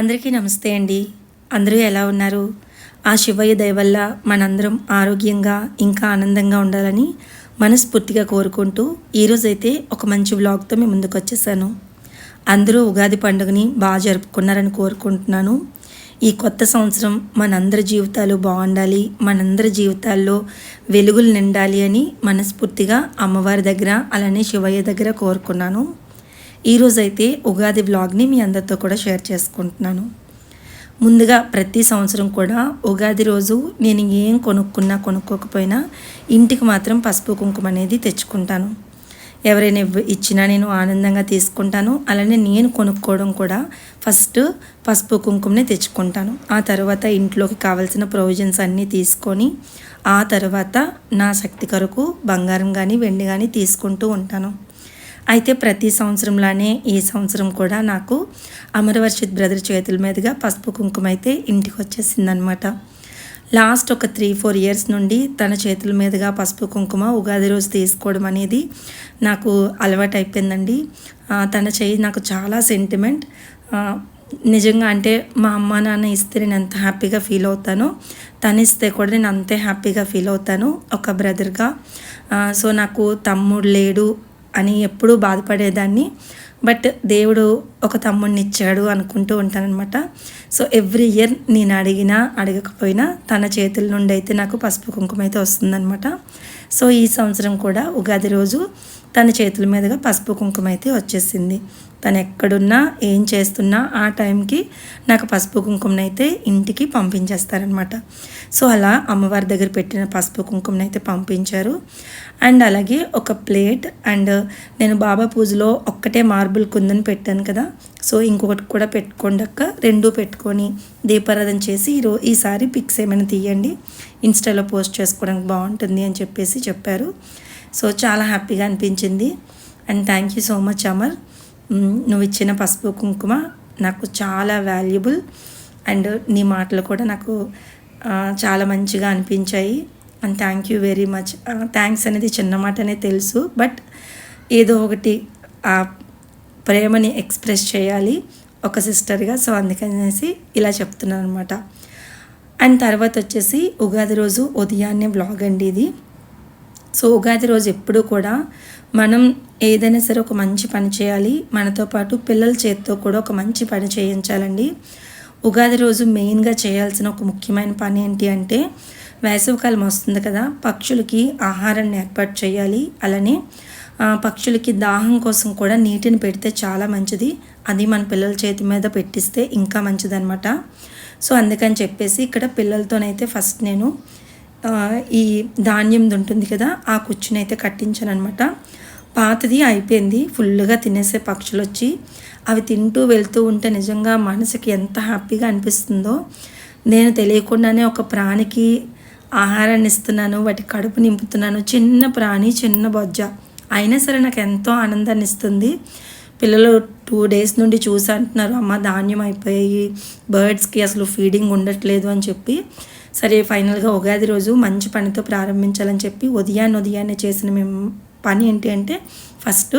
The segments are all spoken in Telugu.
అందరికీ నమస్తే అండి. అందరూ ఎలా ఉన్నారు? ఆ శివయ్య దయ వల్ల మనందరం ఆరోగ్యంగా ఇంకా ఆనందంగా ఉండాలని మనస్ఫూర్తిగా కోరుకుంటూ ఈరోజైతే ఒక మంచి వ్లాగ్తో మేము ముందుకు వచ్చేసాను. అందరూ ఉగాది పండుగని బాగా జరుపుకున్నారని కోరుకుంటున్నాను. ఈ కొత్త సంవత్సరం మనందరి జీవితాలు బాగుండాలి మనందరి జీవితాల్లో వెలుగులు నిండాలి అని మనస్ఫూర్తిగా అమ్మవారి దగ్గర అలానే శివయ్య దగ్గర కోరుకున్నాను. ఈరోజైతే ఉగాది వ్లాగ్ని మీ అందరితో కూడా షేర్ చేసుకుంటున్నాను. ముందుగా ప్రతి సంవత్సరం కూడా ఉగాది రోజు నేను ఏం కొనుక్కున్నా కొనుక్కోకపోయినా ఇంటికి మాత్రం పసుపు కుంకుమ అనేది తెచ్చుకుంటాను. ఎవరైనా ఇచ్చినా నేను ఆనందంగా తీసుకుంటాను. అలానే నేను కొనుక్కోవడం కూడా ఫస్ట్ పసుపు కుంకుమనే తెచ్చుకుంటాను. ఆ తర్వాత ఇంట్లోకి కావాల్సిన ప్రొవిజన్స్ అన్నీ తీసుకొని ఆ తర్వాత నా శక్తి కొరకు బంగారం కానీ వెండి కానీ తీసుకుంటూ ఉంటాను. అయితే ప్రతి సంవత్సరంలానే ఈ సంవత్సరం కూడా నాకు అమరవర్షిత్ బ్రదర్ చేతుల మీదుగా పసుపు కుంకుమ అయితే ఇంటికి వచ్చేసిందనమాట లాస్ట్ ఒక త్రీ ఫోర్ ఇయర్స్ నుండి తన చేతుల మీదుగా పసుపు కుంకుమ ఉగాది రోజు తీసుకోవడం అనేది నాకు అలవాటు అయిపోయిందండి తన చేయి నాకు చాలా సెంటిమెంట్ నిజంగా అంటే మా అమ్మ నాన్న ఇస్తే నేను ఎంత హ్యాపీగా ఫీల్ అవుతానో తను ఇస్తే కూడా నేను అంతే హ్యాపీగా ఫీల్ అవుతాను ఒక బ్రదర్గా. సో నాకు తమ్ముడు లేడు అని ఎప్పుడూ బాధపడేదాన్ని. బట్ దేవుడు ఒక తమ్ముడిని ఇచ్చాడు అనుకుంటూ ఉంటానన్నమాట. సో ఎవ్రీ ఇయర్ నేను అడిగినా అడగకపోయినా తన చేతుల నుండి అయితే నాకు పసుపు కుంకుమ అయితే వస్తుందన్నమాట. సో ఈ సంవత్సరం కూడా ఉగాది రోజు తన చేతుల మీదుగా పసుపు కుంకుమ అయితే వచ్చేసింది. తను ఎక్కడున్నా ఏం చేస్తున్నా ఆ టైంకి నాకు పసుపు కుంకుమనైతే ఇంటికి పంపించేస్తారనమాట సో అలా అమ్మవారి దగ్గర పెట్టిన పసుపు కుంకుమనైతే పంపించారు. అండ్ అలాగే ఒక ప్లేట్ అండ్ నేను బాబా పూజలో ఒక్కటే మార్బుల్ కుందని పెట్టాను కదా. సో ఇంకొకటి కూడా పెట్టుకోండక్క రెండు పెట్టుకొని దీపారాధన చేసి ఈరో ఈసారి పిక్స్ ఏమైనా తీయండి. ఇన్స్టాలో పోస్ట్ చేసుకోవడానికి బాగుంటుంది అని చెప్పేసి చెప్పారు. సో చాలా హ్యాపీగా అనిపించింది. And thank you so much Amar. నువ్వు ఇచ్చిన పసుపు కుంకుమ నాకు చాలా వాల్యుబుల్. అండ్ నీ మాటలు కూడా నాకు చాలా మంచిగా అనిపించాయి. And thank you very much. Thanks అనేది చిన్న మాటనే తెలుసు బట్ ఏదో ఒకటి ఆ ప్రేమని ఎక్స్ప్రెస్ చేయాలి ఒక సిస్టర్గా. సో అందుకనేసి ఇలా చెప్తున్నాను అనమాట అండ్ తర్వాత వచ్చేసి ఉగాది రోజు ఉదయాన్నే బ్లాగ్ అండి ఇది. సో ఉగాది రోజు ఎప్పుడూ కూడా మనం ఏదైనా సరే ఒక మంచి పని చేయాలి. మనతో పాటు పిల్లల చేతితో కూడా ఒక మంచి పని చేయించాలండి. ఉగాది రోజు మెయిన్గా చేయాల్సిన ఒక ముఖ్యమైన పని ఏంటి అంటే వేసవికాలం వస్తుంది కదా పక్షులకి ఆహారాన్ని ఏర్పాటు చేయాలి. అలానే పక్షులకి దాహం కోసం కూడా నీటిని పెడితే చాలా మంచిది. అది మన పిల్లల చేతి మీద పెట్టిస్తే ఇంకా మంచిదన్నమాట. సో అందుకని చెప్పేసి ఇక్కడ పిల్లలతోనైతే ఫస్ట్ నేను ఈ ధాన్యంది ఉంటుంది కదా ఆ కుచ్చుని అయితే కట్టించాను అనమాట పాతది అయిపోయింది ఫుల్గా తినేసే పక్షులు వచ్చి అవి తింటూ వెళ్తూ ఉంటే నిజంగా మనసుకి ఎంత హ్యాపీగా అనిపిస్తుందో. నేను తెలియకుండానే ఒక ప్రాణికి ఆహారాన్ని ఇస్తున్నాను వాటి కడుపు నింపుతున్నాను. చిన్న ప్రాణి చిన్న బొజ్జ. అయినా సరే నాకు ఎంతో ఆనందాన్ని ఇస్తుంది. పిల్లలు టూ డేస్ నుండి చూసి అంటున్నారు అమ్మ ధాన్యం అయిపోయి బర్డ్స్కి అసలు ఫీడింగ్ ఉండట్లేదు అని చెప్పి. సరే ఫైనల్గా ఉగాది రోజు మంచి పనితో ప్రారంభించాలని చెప్పి ఉదయాన్నే ఉదయాన్నే చేసిన మేము పని ఏంటి అంటే ఫస్ట్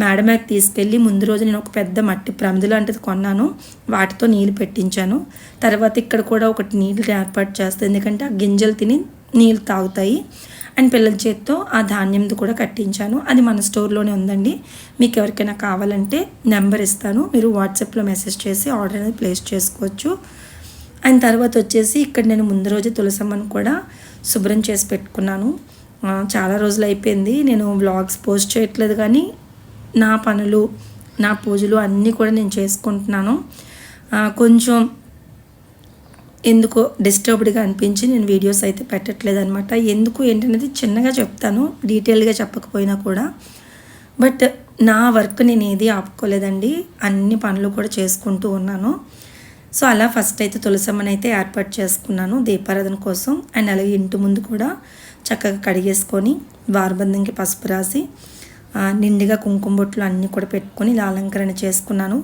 మేడమేకి తీసుకెళ్ళి ముందు రోజు నేను ఒక పెద్ద మట్టి ప్రమిది లాంటిది కొన్నాను. వాటితో నీళ్ళు పెట్టించాను. తర్వాత ఇక్కడ కూడా ఒకటి నీళ్ళు ఏర్పాటు చేస్తాను ఎందుకంటే ఆ గింజలు తిని నీళ్ళు తాగుతాయి. అండ్ పిల్లల చేత్తో ఆ ధాన్యంది కూడా కట్టించాను. అది మన స్టోర్లోనే ఉందండి. మీకు ఎవరికైనా కావాలంటే నెంబర్ ఇస్తాను. మీరు వాట్సాప్లో మెసేజ్ చేసి ఆర్డర్ అనేది ప్లేస్ చేసుకోవచ్చు. అండ్ తర్వాత వచ్చేసి ఇక్కడ నేను ముందు రోజు తులసమ్మను కూడా శుభ్రం చేసి పెట్టుకున్నాను. చాలా రోజులు అయిపోయింది. నేను వ్లాగ్స్ పోస్ట్ చేయట్లేదు కానీ నా పనులు నా పూజలు అన్నీ కూడా నేను చేసుకుంటున్నాను. కొంచెం ఎందుకో డిస్టర్బ్డ్గా అనిపించి నేను వీడియోస్ అయితే పెట్టట్లేదు అనమాట ఎందుకు ఏంటనేది చిన్నగా చెప్తాను డీటెయిల్గా చెప్పకపోయినా కూడా. బట్ నా వర్క్ నేను ఏది ఆపుకోలేదండి. అన్ని పనులు కూడా చేసుకుంటూ ఉన్నాను. సో అలా ఫస్ట్ అయితే తులసమ్మని అయితే ఏర్పాటు చేసుకున్నాను దీపారాధన కోసం. అండ్ అలాగే ఇంటి ముందు కూడా చక్కగా కడిగేసుకొని వారబంధంకి పసుపు రాసి నిండుగా కుంకుమ బొట్లు అన్నీ కూడా పెట్టుకొని ఇలా అలంకరణ చేసుకున్నాను.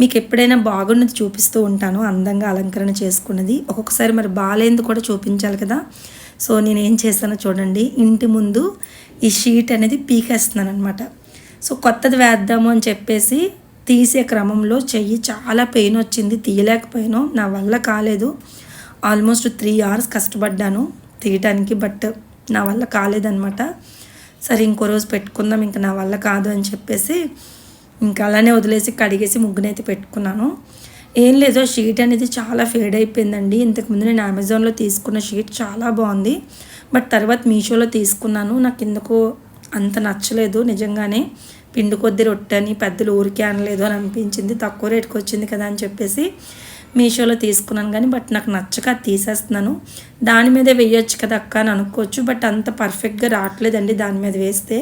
మీకు ఎప్పుడైనా బాగున్నది చూపిస్తూ ఉంటాను అందంగా అలంకరణ చేసుకున్నది. ఒక్కొక్కసారి మరి బాగాలేంది కూడా చూపించాలి కదా. సో నేను ఏం చేశానో చూడండి. ఇంటి ముందు ఈ షీట్ అనేది పీకేస్తున్నాను అనమాట సో కొత్తది వేద్దాము అని చెప్పేసి తీసే క్రమంలో చెయ్యి చాలా పెయిన్ వచ్చింది తీయలేకపోయాను. నా వల్ల కాలేదు. ఆల్మోస్ట్ త్రీ అవర్స్ కష్టపడ్డాను తీయటానికి బట్ నా వల్ల కాలేదనమాట సరే ఇంకో రోజు పెట్టుకుందాం ఇంకా నా వల్ల కాదు అని చెప్పేసి ఇంకా అలానే వదిలేసి కడిగేసి ముగ్గునైతే పెట్టుకున్నాను. ఏం లేదో షీట్ అనేది చాలా ఫేడ్ అయిపోయిందండి. ఇంతకుముందు నేను అమెజాన్లో తీసుకున్న షీట్ చాలా బాగుంది. బట్ తర్వాత మీషోలో తీసుకున్నాను. నాకు ఎందుకు అంత నచ్చలేదు నిజంగానే. పిండి కొద్ది రొట్టెని పెద్దలు ఊరికే అనలేదు అని అనిపించింది. తక్కువ రేటుకి వచ్చింది కదా అని చెప్పేసి మీషోలో తీసుకున్నాను కానీ బట్ నాకు నచ్చక తీసేస్తున్నాను. దాని మీద వేయొచ్చు కదా అక్క అని అనుకోవచ్చు బట్ అంత పర్ఫెక్ట్గా రావట్లేదండి దాని మీద వేస్తే.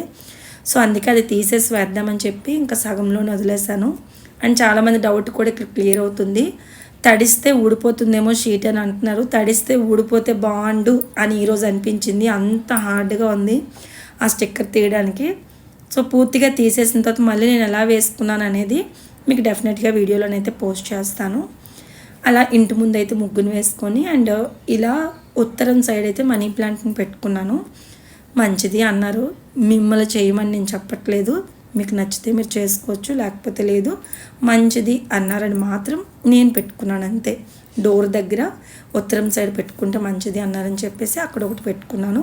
సో అందుకే అది తీసేసి వేద్దామని చెప్పి ఇంకా సగంలోనే వదిలేసాను అండ్ చాలామంది డౌట్ కూడా ఇక్కడ క్లియర్ అవుతుంది. తడిస్తే ఊడిపోతుందేమో షీట్ అని అంటున్నారు. తడిస్తే ఊడిపోతే బాగుండు అని ఈరోజు అనిపించింది. అంత హార్డ్గా ఉంది ఆ స్టిక్కర్ తీయడానికి. సో పూర్తిగా తీసేసిన తర్వాత మళ్ళీ నేను ఎలా వేసుకున్నాను అనేది మీకు డెఫినెట్గా వీడియోలోనైతే పోస్ట్ చేస్తాను. అలా ఇంటి ముందు అయితే ముగ్గును వేసుకొని అండ్ ఇలా ఉత్తరం సైడ్ అయితే మనీ ప్లాంట్ని పెట్టుకున్నాను. మంచిది అన్నారు. మిమ్మల్ని చేయమని నేను చెప్పట్లేదు. మీకు నచ్చితే మీరు చేసుకోవచ్చు లేకపోతే లేదు. మంచిది అన్నారని మాత్రం నేను పెట్టుకున్నాను అంతే. డోర్ దగ్గర ఉత్తరం సైడ్ పెట్టుకుంటే మంచిది అన్నారని చెప్పేసి అక్కడ ఒకటి పెట్టుకున్నాను.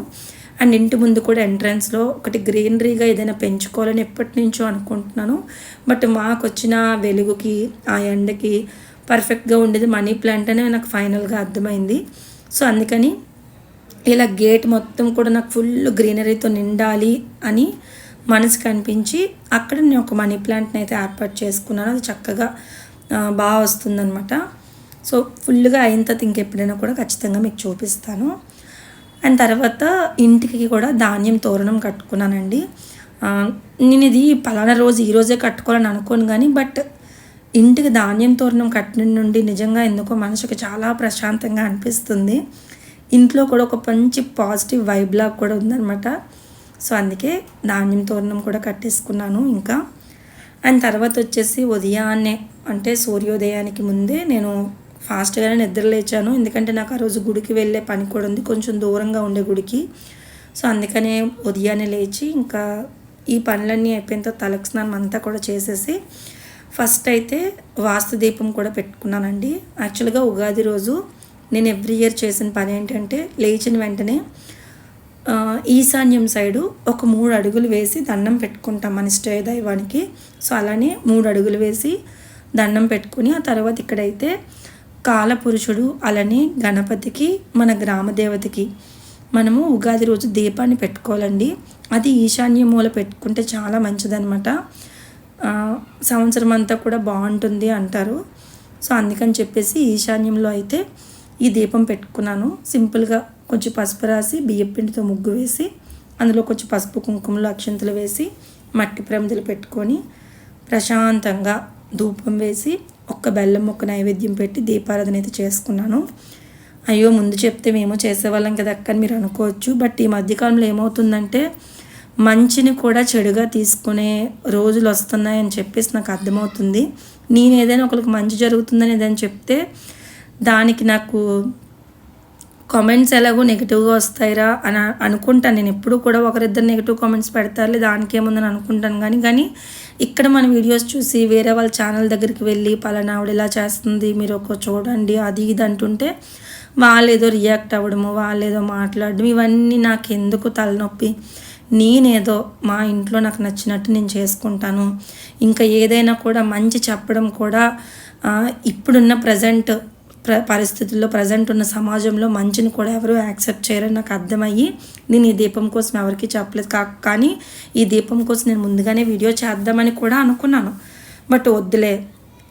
అండ్ ఇంటి ముందు కూడా ఎంట్రన్స్లో ఒకటి గ్రీనరీగా ఏదైనా పెంచుకోవాలని ఎప్పటి నుంచో అనుకుంటున్నాను. బట్ మాకు వచ్చిన వెలుగుకి ఆ ఎండకి పర్ఫెక్ట్గా ఉండేది మనీ ప్లాంట్ అనే నాకు ఫైనల్గా అర్థమైంది. సో అందుకని ఇలా గేట్ మొత్తం కూడా నాకు ఫుల్ గ్రీనరీతో నిండాలి అని మనసుకు అనిపించి అక్కడ నేను ఒక మనీ ప్లాంట్ని అయితే ఏర్పాటు చేసుకున్నాను. అది చక్కగా బాగా వస్తుందన్నమాట. సో ఫుల్గా అయిన తర్వాత ఇంకెప్పుడైనా కూడా ఖచ్చితంగా మీకు చూపిస్తాను. అండ్ తర్వాత ఇంటికి కూడా ధాన్యం తోరణం కట్టుకున్నానండి. నేను ఇది పలానా రోజు ఈరోజే కట్టుకోవాలని అనుకోను కానీ బట్ ఇంటికి ధాన్యం తోరణం కట్టిన నుండి నిజంగా ఎందుకో మనసుకు చాలా ప్రశాంతంగా అనిపిస్తుంది. ఇంట్లో కూడా ఒక మంచి పాజిటివ్ వైబ్ లాగా కూడా ఉందన్నమాట. సో అందుకే ధాన్యం తోరణం కూడా కట్టేసుకున్నాను ఇంకా. అండ్ తర్వాత వచ్చేసి ఉదయాన్నే అంటే సూర్యోదయానికి ముందే నేను ఫాస్ట్గానే నిద్ర లేచాను. ఎందుకంటే నాకు ఆ రోజు గుడికి వెళ్ళే పని కూడా ఉంది. కొంచెం దూరంగా ఉండే గుడికి. సో అందుకనే ఉదయాన్నే లేచి ఇంకా ఈ పనులన్నీ అయిపోయిన తర్వాత తలకు స్నానం అంతా కూడా చేసేసి ఫస్ట్ అయితే వాస్తు దీపం కూడా పెట్టుకున్నానండి. యాక్చువల్గా ఉగాది రోజు నేను ఎవ్రీ ఇయర్ చేసిన పని ఏంటంటే లేచిన వెంటనే ఈశాన్యం సైడు ఒక మూడు అడుగులు వేసి దండం పెట్టుకుంటాం మన ఇష్ట దైవానికి సో అలానే మూడు అడుగులు వేసి దండం పెట్టుకుని ఆ తర్వాత ఇక్కడైతే కాలపురుషుడు అలానే గణపతికి మన గ్రామ దేవతకి మనము ఉగాది రోజు దీపాన్ని పెట్టుకోవాలండి. అది ఈశాన్య మూల పెట్టుకుంటే చాలా మంచిదనమాట సంవత్సరం అంతా కూడా బాగుంటుంది అంటారు. సో అందుకని చెప్పేసి ఈశాన్యంలో అయితే ఈ దీపం పెట్టుకున్నాను. సింపుల్గా కొంచెం పసుపు రాసి బియ్యం పిండితో ముగ్గు వేసి అందులో కొంచెం పసుపు కుంకుమలు అక్షంతలు వేసి మట్టి ప్రమిదలు పెట్టుకొని ప్రశాంతంగా ధూపం వేసి ఒక్క బెల్లం ముక్క నైవేద్యం పెట్టి దీపారాధన అయితే చేసుకున్నాను. అయ్యో ముందు చెప్తే మేము చేసేవాళ్ళం కదా అక్కని మీరు అనుకోవచ్చు. బట్ ఈ మధ్యకాలంలో ఏమవుతుందంటే మంచిని కూడా చెడుగా తీసుకునే రోజులు వస్తున్నాయని చెప్పేసి నాకు అర్థమవుతుంది. నేను ఏదైనా ఒకరికి మంచి జరుగుతుందని ఏదైనా చెప్తే దానికి నాకు కామెంట్స్ ఎలాగో నెగిటివ్గా వస్తాయిరా అని అనుకుంటాను. నేను ఎప్పుడు కూడా ఒకరిద్దరు నెగిటివ్ కామెంట్స్ పెడతారులే దానికి ఏముందని అనుకుంటాను కానీ కానీ ఇక్కడ మన వీడియోస్ చూసి వేరే వాళ్ళ ఛానల్ దగ్గరికి వెళ్ళి పలానా ఆవిడ ఇలా చేస్తుంది మీరు ఒక చూడండి అది ఇది అంటుంటే వాళ్ళు ఏదో రియాక్ట్ అవ్వడము వాళ్ళు ఏదో మాట్లాడడం ఇవన్నీ నాకు ఎందుకు తలనొప్పి? నేనేదో మా ఇంట్లో నాకు నచ్చినట్టు నేను చేసుకుంటాను. ఇంకా ఏదైనా కూడా మంచి చెప్పడం కూడా ఇప్పుడున్న ప్రజెంట్ ప్ర పరిస్థితుల్లో ప్రజెంట్ ఉన్న సమాజంలో మంచిని కూడా ఎవరు యాక్సెప్ట్ చేయరని నాకు అర్థమయ్యి నేను ఈ దీపం కోసం ఎవరికి చెప్పలేదు. కా కానీ ఈ దీపం కోసం నేను ముందుగానే వీడియో చేద్దామని కూడా అనుకున్నాను. బట్ వద్దులే.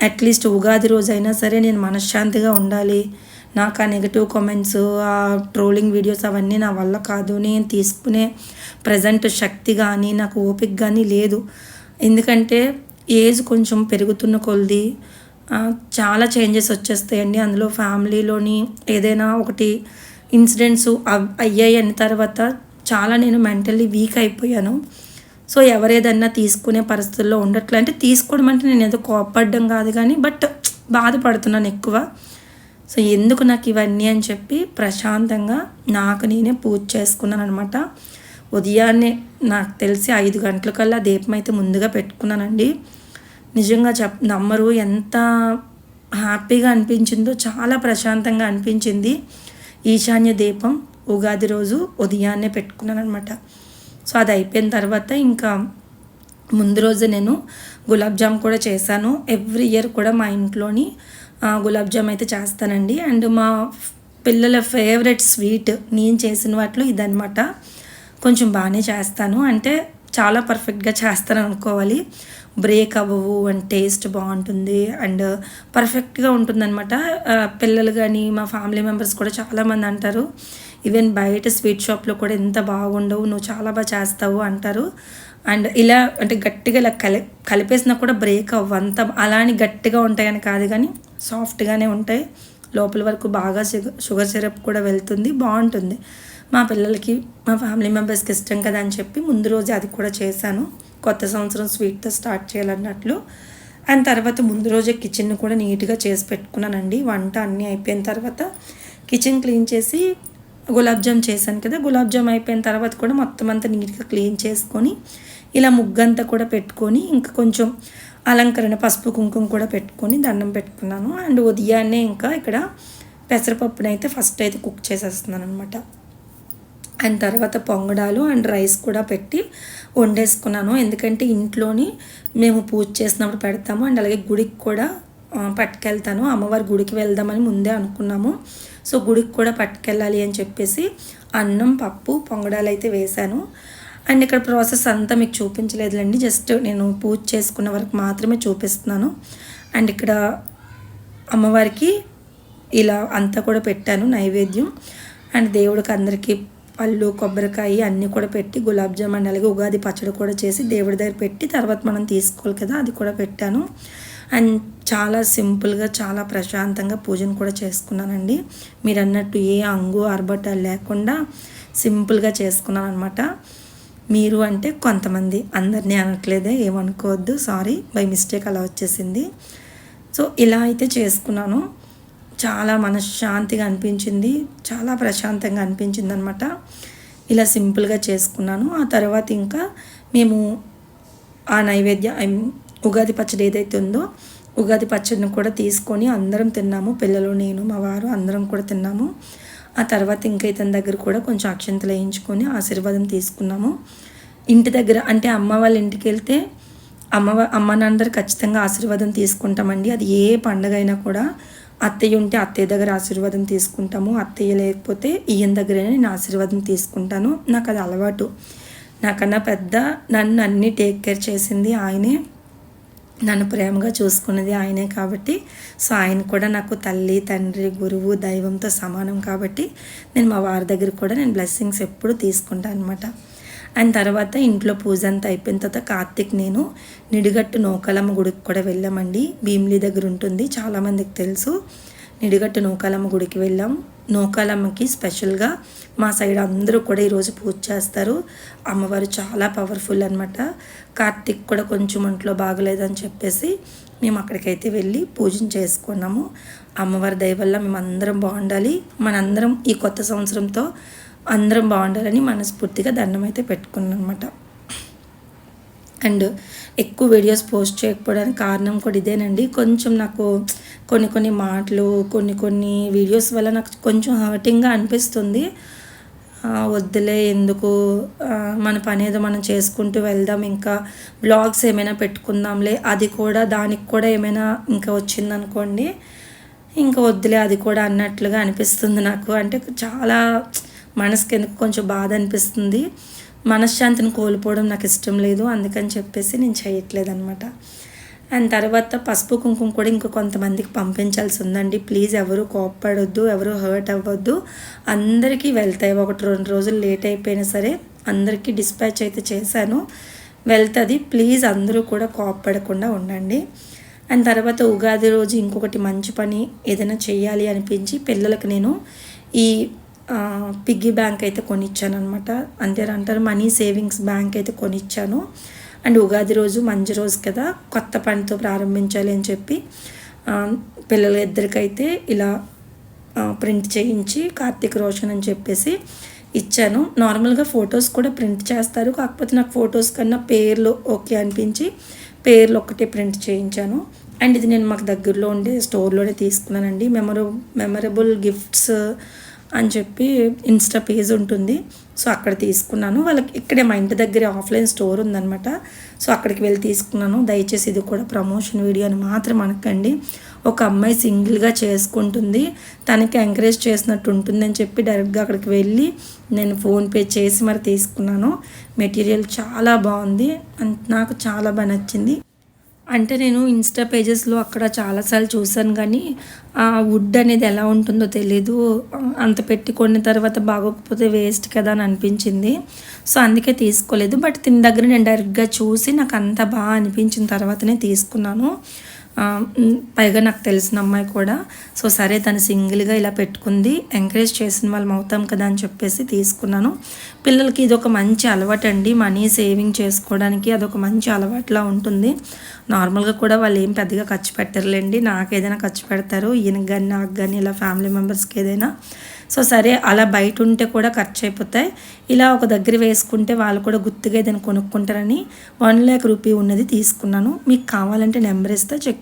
అట్లీస్ట్ ఉగాది రోజైనా సరే నేను మనశ్శాంతిగా ఉండాలి. నాకు ఆ నెగిటివ్ కామెంట్స్ ఆ ట్రోలింగ్ వీడియోస్ అవన్నీ నా వల్ల కాదు. నేను తీసుకునే ప్రజెంట్ శక్తి కానీ నాకు ఓపిక కానీ లేదు. ఎందుకంటే ఏజ్ కొంచెం పెరుగుతున్న కొలది. చాలా చేంజెస్ వచ్చేస్తాయండి. అందులో ఫ్యామిలీలోని ఏదైనా ఒకటి ఇన్సిడెంట్స్ అయ్యాయి అన్న తర్వాత చాలా నేను మెంటల్లీ వీక్ అయిపోయాను. సో ఎవరేదన్నా తీసుకునే పరిస్థితుల్లో ఉండట్లే. అంటే తీసుకోవడం అంటే నేను ఏదో కోపడ్డం కాదు కానీ బట్ బాధపడుతున్నాను ఎక్కువ. సో ఎందుకు నాకు ఇవన్నీ అని చెప్పి ప్రశాంతంగా నాకు నేనే పూజ చేసుకున్నాను అనమాట ఉదయాన్నే నాకు తెలిసి ఐదు గంటల కల్లా దీపం అయితే ముందుగా పెట్టుకున్నానండి. నిజంగా చెప్ నమ్మరు. ఎంత హ్యాపీగా అనిపించిందో చాలా ప్రశాంతంగా అనిపించింది ఈశాన్య దీపం ఉగాది రోజు ఉదయాన్నే పెట్టుకున్నాను అనమాట సో అది అయిపోయిన తర్వాత ఇంకా ముందు రోజు నేను గులాబ్ జామ్ కూడా చేశాను. ఎవ్రీ ఇయర్ కూడా మా ఇంట్లోని గులాబ్ జామ్ అయితే చేస్తానండి. అండ్ మా పిల్లల ఫేవరెట్ స్వీట్ నేను చేసిన వాటిలో ఇదనమాట కొంచెం బాగానే చేస్తాను. అంటే చాలా పర్ఫెక్ట్గా చేస్తాను అనుకోవాలి బ్రేక్ అవ్వవు అండ్ టేస్ట్ బాగుంటుంది అండ్ పర్ఫెక్ట్గా ఉంటుందన్నమాట. పిల్లలు కానీ మా ఫ్యామిలీ మెంబర్స్ కూడా చాలామంది అంటారు ఈవెన్ బయట స్వీట్ షాప్లో కూడా ఎంత బాగుండవు నువ్వు చాలా బాగా చేస్తావు అంటారు. అండ్ ఇలా అంటే గట్టిగా ఇలా కలి కలిపేసినా కూడా బ్రేక్ అవ్వ అంత అలా అని గట్టిగా ఉంటాయని కాదు కానీ సాఫ్ట్గానే ఉంటాయి. లోపల వరకు బాగా షుగర్ సిరప్ కూడా వెళ్తుంది బాగుంటుంది. మా పిల్లలకి మా ఫ్యామిలీ మెంబర్స్కి ఇష్టం కదా అని చెప్పి ముందు రోజు అది కూడా చేశాను. కొత్త సంవత్సరం స్వీట్తో స్టార్ట్ చేయాలన్నట్లు. అండ్ తర్వాత ముందు రోజే కిచెన్ కూడా నీట్గా చేసి పెట్టుకున్నానండి. వంట అన్నీ అయిపోయిన తర్వాత కిచెన్ క్లీన్ చేసి గులాబ్ జామ్ చేశాను కదా. గులాబ్ జామ్ అయిపోయిన తర్వాత కూడా మొత్తం అంతా నీట్గా క్లీన్ చేసుకొని ఇలా ముగ్గంతా కూడా పెట్టుకొని ఇంకా కొంచెం అలంకరణ పసుపు కుంకుమ కూడా పెట్టుకొని దండం పెట్టుకున్నాను. అండ్ ఉదయాన్నే ఇంకా ఇక్కడ పెసరపప్పునైతే ఫస్ట్ అయితే కుక్ చేసేస్తున్నాను అనమాట అండ్ తర్వాత పొంగడాలు అండ్ రైస్ కూడా పెట్టి వండేసుకున్నాను. ఎందుకంటే ఇంట్లోని మేము పూజ చేసినప్పుడు పెడతాము. అండ్ అలాగే గుడికి కూడా పట్టుకెళ్తాను. అమ్మవారి గుడికి వెళ్దామని ముందే అనుకున్నాము. సో గుడికి కూడా పట్టుకెళ్ళాలి అని చెప్పేసి అన్నం పప్పు పొంగడాలు అయితే వేశాను. అండ్ ఇక్కడ ప్రాసెస్ అంతా మీకు చూపించలేదులేండి. జస్ట్ నేను పూజ చేసుకున్న వరకు మాత్రమే చూపిస్తున్నాను. అండ్ ఇక్కడ అమ్మవారికి ఇలా అంతా కూడా పెట్టాను నైవేద్యం. అండ్ దేవుడికి అందరికీ పళ్ళు కొబ్బరికాయ అన్నీ కూడా పెట్టి గులాబ్ జామున్ అలాగే ఉగాది పచ్చడి కూడా చేసి దేవుడి దగ్గర పెట్టి తర్వాత మనం తీసుకోవాలి కదా అది కూడా పెట్టాను. అండ్ చాలా సింపుల్గా చాలా ప్రశాంతంగా పూజను కూడా చేసుకున్నానండి. మీరు అన్నట్టు ఏ అంగు అరబట లేకుండా సింపుల్గా చేసుకున్నాను అనమాట మీరు అంటే కొంతమంది అందరినీ అనట్లేదే ఏమనుకోవద్దు సారీ బై మిస్టేక్ అలా వచ్చేసింది. సో ఇలా అయితే చేసుకున్నాను. చాలా మనశ్శాంతిగా అనిపించింది. చాలా ప్రశాంతంగా అనిపించింది అనమాట ఇలా సింపుల్గా చేసుకున్నాను. ఆ తర్వాత ఇంకా మేము ఆ నైవేద్య ఉగాది పచ్చడి ఏదైతే ఉందో ఉగాది పచ్చడిని కూడా తీసుకొని అందరం తిన్నాము. పిల్లలు నేను మా వారు అందరం కూడా తిన్నాము. ఆ తర్వాత ఇంకా ఇతని దగ్గర కూడా కొంచెం అక్షంతలు వేయించుకొని ఆశీర్వాదం తీసుకున్నాము. ఇంటి దగ్గర అంటే అమ్మ వాళ్ళ ఇంటికి వెళ్తే అమ్మ అమ్మ నాన్నగారు ఖచ్చితంగా ఆశీర్వాదం తీసుకుంటామండి. అది ఏ పండగ అయినా కూడా అత్తయ్య ఉంటే అత్తయ్య దగ్గర ఆశీర్వాదం తీసుకుంటాము అత్తయ్య లేకపోతే ఈయన దగ్గరనే నేను ఆశీర్వాదం తీసుకుంటాను. నాకు అది అలవాటు. నాకన్నా పెద్ద నన్ను అన్నీ టేక్ కేర్ చేసింది ఆయనే. నన్ను ప్రేమగా చూసుకున్నది ఆయనే కాబట్టి సో ఆయన కూడా నాకు తల్లి తండ్రి గురువు దైవంతో సమానం కాబట్టి నేను మా వారి దగ్గర కూడా నేను బ్లెస్సింగ్స్ ఎప్పుడు తీసుకుంటాను అనమాట అండ్ తర్వాత ఇంట్లో పూజ అంతా అయిపోయిన తర్వాత కార్తిక్ నేను నిడిగట్టు నౌకాలమ్మ గుడికి కూడా వెళ్ళామండి. భీమిలి దగ్గర ఉంటుంది. చాలామందికి తెలుసు. నిడిగట్టు నూకాలమ్మ గుడికి వెళ్ళాం. నూకాలమ్మకి స్పెషల్గా మా సైడ్ అందరూ కూడా ఈరోజు పూజ చేస్తారు. అమ్మవారు చాలా పవర్ఫుల్ అనమాట కార్తిక్ కూడా కొంచెం ఒంట్లో బాగలేదని చెప్పేసి మేము అక్కడికైతే వెళ్ళి పూజం చేసుకున్నాము. అమ్మవారి దయ వల్ల మేము అందరం బాగుండాలి. మనందరం ఈ కొత్త సంవత్సరంతో అందరం బాగుండాలని మనస్ఫూర్తిగా దండం అయితే పెట్టుకున్నాను అనమాట అండ్ ఎక్కువ వీడియోస్ పోస్ట్ చేయకపోవడానికి కారణం కూడా ఇదేనండి. కొంచెం నాకు కొన్ని కొన్ని మాటలు కొన్ని కొన్ని వీడియోస్ వల్ల నాకు కొంచెం హర్టింగ్గా అనిపిస్తుంది. వద్దులే ఎందుకు? మన పని ఏదో మనం చేసుకుంటూ వెళ్దాం ఇంకా బ్లాగ్స్ ఏమైనా పెట్టుకుందాంలే అది కూడా దానికి కూడా ఏమైనా ఇంకా వచ్చిందనుకోండి ఇంకా వద్దులే అది కూడా అన్నట్లుగా అనిపిస్తుంది నాకు. అంటే చాలా మనసుకి ఎందుకు కొంచెం బాధ అనిపిస్తుంది మనశ్శాంతిని కోల్పోవడం నాకు ఇష్టం లేదు. అందుకని చెప్పేసి నేను చేయట్లేదు అనమాట అండ్ తర్వాత పసుపు కుంకుమ కూడా ఇంకా కొంతమందికి పంపించాల్సి ఉందండి ప్లీజ్ ఎవరు కోప్పడొద్దు ఎవరు హర్ట్ అవ్వద్దు. అందరికీ వెళ్తాయి. ఒకటి రెండు రోజులు లేట్ అయిపోయినా సరే అందరికీ డిస్పాచ్ అయితే చేశాను. వెళ్తుంది. ప్లీజ్ అందరూ కూడా కోప్పడకుండా ఉండండి. అండ్ తర్వాత ఉగాది రోజు ఇంకొకటి మంచి పని ఏదైనా చేయాలి అనిపించి పిల్లలకు నేను ఈ పిగ్గీ బ్యాంక్ అయితే కొనిచ్చాను అనమాట అంతే అంటారు మనీ సేవింగ్స్ బ్యాంక్ అయితే కొనిచ్చాను. అండ్ ఉగాది రోజు మంచి రోజు కదా కొత్త పనితో ప్రారంభించాలి అని చెప్పి పిల్లల ఇద్దరికైతే ఇలా ప్రింట్ చేయించి కార్తీక్ రోషన్ అని చెప్పేసి ఇచ్చాను. నార్మల్గా ఫొటోస్ కూడా ప్రింట్ చేస్తారు. కాకపోతే నాకు ఫొటోస్ కన్నా పేర్లు ఓకే అనిపించి పేర్లు ఒక్కటే ప్రింట్ చేయించాను. అండ్ ఇది నేను మాకు దగ్గరలో ఉండే స్టోర్లోనే తీసుకున్నానండి. మెమొర మెమరబుల్ గిఫ్ట్స్ అని చెప్పి ఇన్స్టా పేజ్ ఉంటుంది. సో అక్కడ తీసుకున్నాను. వాళ్ళకి ఇక్కడే మా ఇంటి దగ్గరే ఆఫ్లైన్ స్టోర్ ఉందన్నమాట. సో అక్కడికి వెళ్ళి తీసుకున్నాను. దయచేసి ఇది కూడా ప్రమోషన్ వీడియో అని మాత్రం అనకండి. ఒక అమ్మాయి సింగిల్గా చేసుకుంటుంది. తనకి ఎంకరేజ్ చేసినట్టు ఉంటుందని చెప్పి డైరెక్ట్గా అక్కడికి వెళ్ళి నేను ఫోన్పే చేసి మరి తీసుకున్నాను. మెటీరియల్ చాలా బాగుంది. అండ్ నాకు చాలా బాగా నచ్చింది. అంటే నేను ఇన్స్టా పేజెస్లో అక్కడ చాలాసార్లు చూశాను కానీ ఆ వుడ్ అనేది ఎలా ఉంటుందో తెలీదు. అంత పెట్టి కొన్న తర్వాత బాగోకపోతే వేస్ట్ కదా అని అనిపించింది. సో అందుకే తీసుకోలేదు. బట్ దీని దగ్గర నేను డైరెక్ట్గా చూసి నాకు అంత బాగా అనిపించిన తర్వాతనే తీసుకున్నాను. పైగా నాకు తెలిసిన అమ్మాయి కూడా. సో సరే తను సింగిల్గా ఇలా పెట్టుకుంది. ఎంకరేజ్ చేసిన వాళ్ళం అవుతాం కదా అని చెప్పేసి తీసుకున్నాను. పిల్లలకి ఇది ఒక మంచి అలవాటు అండి మనీ సేవింగ్ చేసుకోవడానికి అదొక మంచి అలవాటులా ఉంటుంది. నార్మల్గా కూడా వాళ్ళు ఏం పెద్దగా ఖర్చు పెట్టరులేండి. నాకు ఏదైనా ఖర్చు పెడతారు. ఈయనకి కానీ నాకు కానీ ఇలా ఫ్యామిలీ మెంబర్స్కి ఏదైనా. సో సరే అలా బయట ఉంటే కూడా ఖర్చు అయిపోతాయి ఇలా ఒక దగ్గర వేసుకుంటే వాళ్ళు కూడా గుర్తుగా ఏదైనా కొనుక్కుంటారని వన్ ల్యాక్ రూపీ ఉన్నది తీసుకున్నాను. మీకు కావాలంటే నెంబర్ ఇస్తే చెక్